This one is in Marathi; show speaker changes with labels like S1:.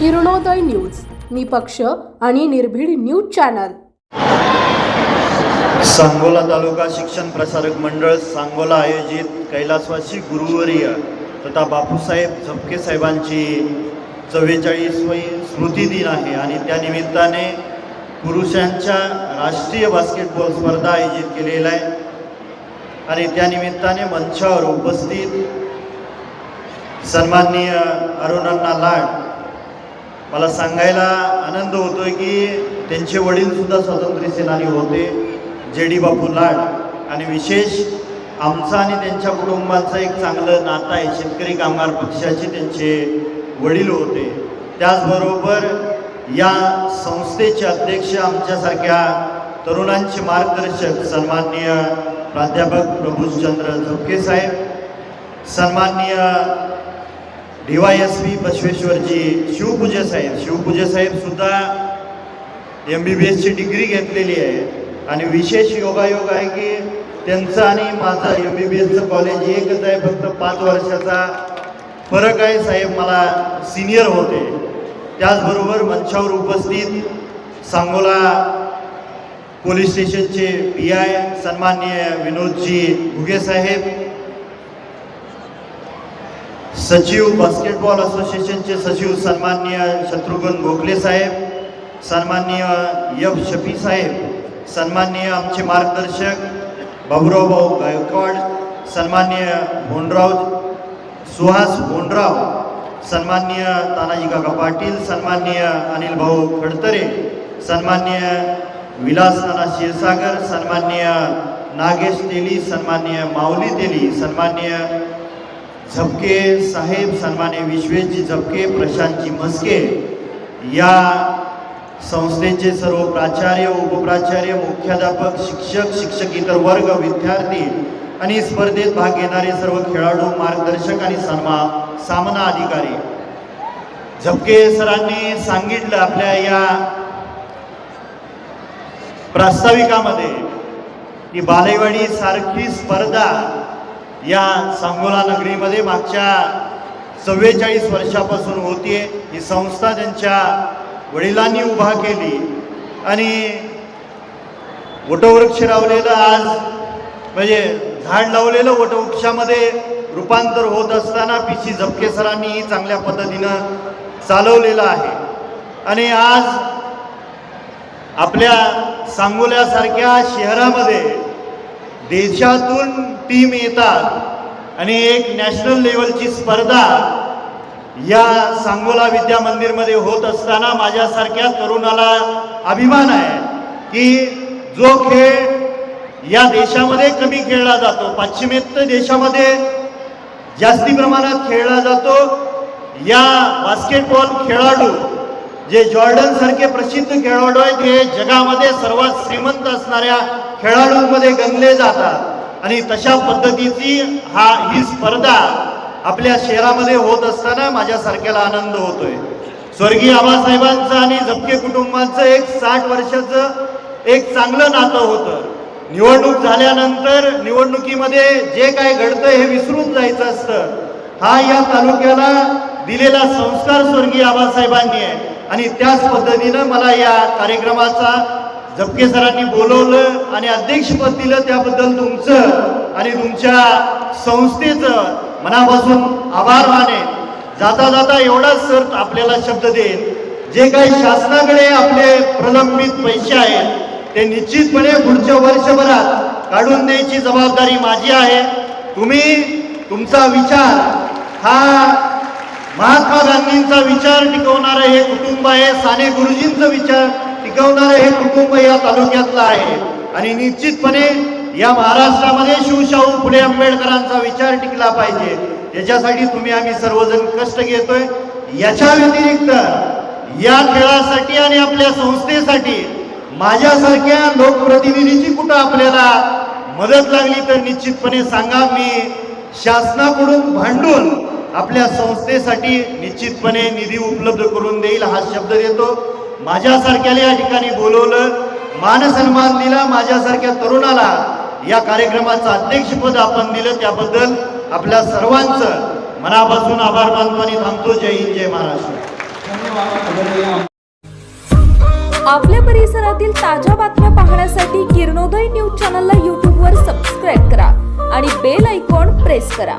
S1: किरणोदय न्यूज. निपक्ष आणि निर्भीड न्यूज चॅनल.
S2: सांगोला तालुका शिक्षण प्रसारक मंडळ सांगोला आयोजित कैलासवासी गुरुवर्य तथा बापूसाहेब झपके साहेबांची चव्वेचाळीसवी स्मृती दिन आहे आणि त्या निमित्ताने पुरुषांच्या राष्ट्रीय बास्केटबॉल स्पर्धा आयोजित केलेल्या आहे आणि त्या निमित्ताने मंचावर उपस्थित सन्माननीय अरुणांना लाड मला सांगायला आनंद होतोय की त्यांचे वडीलसुद्धा स्वातंत्र्य सेनानी होते जे डी बापू लाड. आणि विशेष आमचा आणि त्यांच्या कुटुंबाचं एक चांगलं नातं आहे शेतकरी कामगार पक्षाचे त्यांचे वडील होते. त्याचबरोबर या संस्थेचे अध्यक्ष आमच्यासारख्या तरुणांचे मार्गदर्शक सन्माननीय प्राध्यापक प्रभूचंद्र झपके साहेब सन्माननीय D Y S P Basaveshwarji Shivpuje साहेब. शिवपूजे साहेबसुद्धा एम बी बी एसची डिग्री घेतलेली आहे. आणि विशेष योगायोग आहे की त्यांचं आणि माझं एम बी बी एसचं कॉलेज एकच आहे फक्त पाच वर्षाचा फरक आहे साहेब. मला सिनियर होते. त्याचबरोबर मंचावर उपस्थित सांगोला पोलीस स्टेशनचे पी आय सन्माननीय विनोदजी घुगे साहेब सचिव बास्केटबॉल असोसिएशनचे सचिव सन्माननीय शत्रुघ्न गोखले साहेब सन्माननीय यफ शफी साहेब सन्माननीय आमचे मार्गदर्शक बाबुराव भाऊ गायकवाड सन्माननीय भोंडराव सुहास भोंडराव सन्माननीय तानाजी काका पाटील सन्माननीय अनिल भाऊ खडतरे सन्माननीय विलास नाना क्षीरसागर सन्माननीय नागेश तेली सन्माननीय माऊली तेली सन्माननीय झपके साहेब सन्माने विश्वेशजी झपके प्रशांतजी मस्के या संस्थेचे सर्व प्राचार्य उपप्राचार्य मुख्याध्यापक शिक्षक शिक्षक इतर वर्ग विद्यार्थी आणि स्पर्धेत भाग घेणारे सर्व खेळाडू मार्गदर्शक आणि सन्मा सामना अधिकारी. झपके सरांनी सांगितलं आपल्या या प्रास्ताविकामध्ये की बालेवाडी सारखी स्पर्धा या सांगोला नगरीमध्ये मागच्या चव्वेचाळीस वर्षापासून होतीये. ही संस्था त्यांच्या वडिलांनी उभा केली. आणि वटवृक्ष लावलेलं आज म्हणजे झाड लावलेलं वटवृक्षामध्ये रूपांतर होत असताना पी. सी. झपके सरांनी चांगल्या पद्धतीनं चालवलेलं आहे. आणि आज आपल्या सांगोल्यासारख्या शहरामध्ये देशातून टीम येतात आणि एक नॅशनल लेवलची स्पर्धा या सांगोला विद्या मंदिरमध्ये होत असताना माझ्यासारख्या तरुणाला अभिमान आहे की जो खेळ या देशामध्ये कमी खेळला जातो पाश्चिमात्य देशामध्ये जास्ती प्रमाणात खेळला जातो या बास्केटबॉल खेळाडू जे जॉर्डन सारखे प्रसिद्ध खेळाडू आहेत हे जगामध्ये सर्वात श्रीमंत असणाऱ्या खेळाडूंमध्ये गणले जातात. आणि तशा पद्धतीची हा ही स्पर्धा आपल्या शहरामध्ये होत असताना माझ्यासारख्याला आनंद होतोय. स्वर्गीय आबासाहेबांचं आणि झपके कुटुंबांचं एक साठ वर्षाचं एक चांगलं नातं होतं. निवडणूक झाल्यानंतर निवडणुकीमध्ये जे काय घडतं हे विसरून जायचं असतं. हा या तालुक्याला दिलेला संस्कार स्वर्गीय आबासाहेबांनी आहे. आणि त्याच पद्धतीनं मला या कार्यक्रमाचा झपके सरांनी बोलवलं आणि अध्यक्षपद दिलं त्याबद्दल तुमचं आणि तुमच्या संस्थेचं मनापासून आभार माने जाता जाता एवढाच सर आपल्याला शब्द देईल जे काही शासनाकडे आपले प्रलंबित पैसे आहेत ते निश्चितपणे पुढच्या वर्षभरात काढून द्यायची जबाबदारी माझी आहे. तुम्ही तुमचा विचार हा महात्मा गांधींचा विचार टिकवणारं हे कुटुंब आहे साने गुरुजींचा विचार टिकवणारं हे कुटुंब या तालुक्यातलं आहे. आणि निश्चितपणे या महाराष्ट्रामध्ये शिवशाहू फुले आंबेडकरांचा विचार टिकला पाहिजे. याच्यासाठी तुम्ही आम्ही सर्वजण कष्ट घेतोय. याच्या व्यतिरिक्त या खेळासाठी आणि आपल्या संस्थेसाठी माझ्यासारख्या लोकप्रतिनिधीची कुठं आपल्याला मदत लागली तर निश्चितपणे सांगा. मी शासनाकडून भांडून आपल्या संस्थेसाठी निश्चितपणे निधी उपलब्ध करून देईल हा शब्द देतो. माझ्यासारख्याला या ठिकाणी बोलवलं मानसन्मान दिला माझ्यासारख्या तरुणाला. या कार्यक्रमाचं अध्यक्षपद आपण दिलं. त्याबद्दल आपल्या सर्वांचं मनापासून आभार मानतो आणि थांबतो. जय हिंद जय महाराष्ट्र.
S3: आपल्या परिसरातील ताज्या बातम्या पाहण्यासाठी किरणोदय न्यूज चॅनलला यूट्यूबवर सबस्क्राईब करा आणि बेल आयकॉन प्रेस करा.